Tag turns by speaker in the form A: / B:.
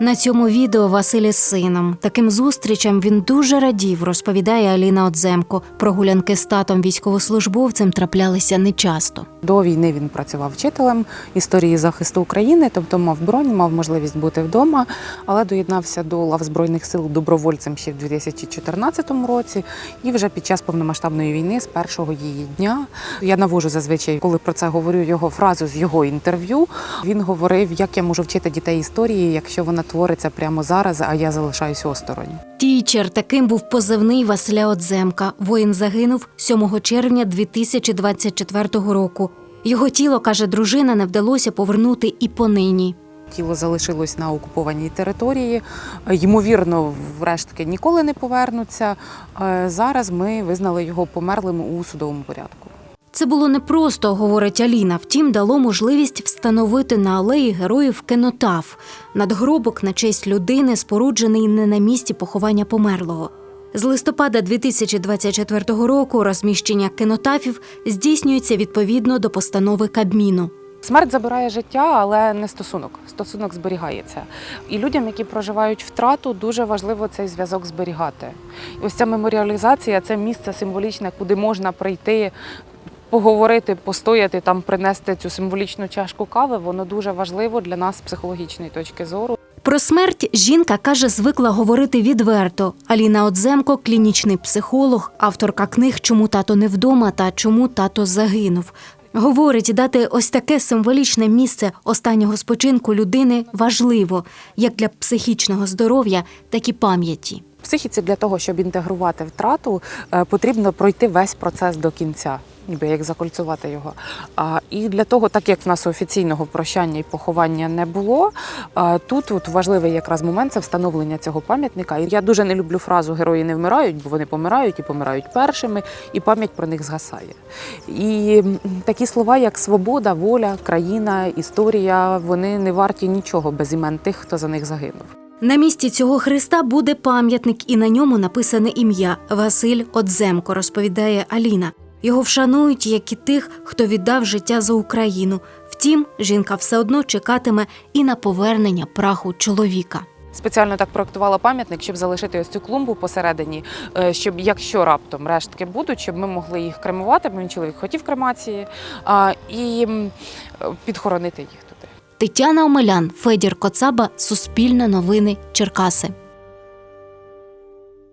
A: На цьому відео Василь із сином. Таким зустрічам він дуже радів, розповідає Аліна Одземко. Прогулянки з татом військовослужбовцем траплялися нечасто.
B: До війни він працював вчителем історії захисту України, тобто мав бронь, мав можливість бути вдома, але доєднався до лав збройних сил добровольцем ще в 2014 році. І вже під час повномасштабної війни, з першого її дня, я навожу зазвичай, коли про це говорю його фразу з його інтерв'ю. Він говорив, як я можу вчити дітей історії, якщо вона твориться прямо зараз, а я залишаюся осторонь.
A: Тічер таким був позивний Василя Одземка. Воїн загинув 7 червня 2024 року. Його тіло, каже дружина, не вдалося повернути і понині.
B: Тіло залишилось на окупованій території. Ймовірно, в рештки ніколи не повернуться. Е, Зараз ми визнали його померлим у судовому порядку.
A: Це було непросто, говорить Аліна. Втім, дало можливість встановити на алеї героїв кенотаф надгробок на честь людини, споруджений не на місці поховання померлого. З листопада 2024 року розміщення кенотафів здійснюється відповідно до постанови Кабміну.
B: Смерть забирає життя, але не стосунок. Стосунок зберігається. І людям, які проживають втрату, дуже важливо цей зв'язок зберігати. І ось ця меморіалізація це місце символічне, куди можна прийти. Поговорити, постояти там, принести цю символічну чашку кави, воно дуже важливо для нас з психологічної точки зору.
A: Про смерть жінка каже, звикла говорити відверто. Аліна Одземко клінічний психолог, авторка книг Чому тато не вдома та Чому тато загинув. Говорить, дати ось таке символічне місце останнього спочинку людини важливо як для психічного здоров'я, так і пам'яті.
B: Психіці для того, щоб інтегрувати втрату, е, потрібно пройти весь процес до кінця, ніби як закольцювати його. А, І для того, так як в нас офіційного прощання і поховання не було, а, тут от важливий якраз момент це встановлення цього пам'ятника. І я дуже не люблю фразу Герої не вмирають, бо вони помирають і помирають першими, і пам'ять про них згасає. І такі слова, як свобода, воля, країна, історія, вони не варті нічого без імен тих, хто за них загинув.
A: На місці цього хреста буде пам'ятник, і на ньому написане ім'я Василь Одземко, розповідає Аліна. Його вшанують, як і тих, хто віддав життя за Україну. Втім, жінка все одно чекатиме і на повернення праху чоловіка.
B: Спеціально так проектувала пам'ятник, щоб залишити ось цю клумбу посередині, е, щоб якщо раптом рештки будуть, щоб ми могли їх кремувати, бо мій чоловік хотів кремації, і підхоронити їх туди.
A: Тетяна Омелян, Федір Коцаба, Суспільне новини, Черкаси.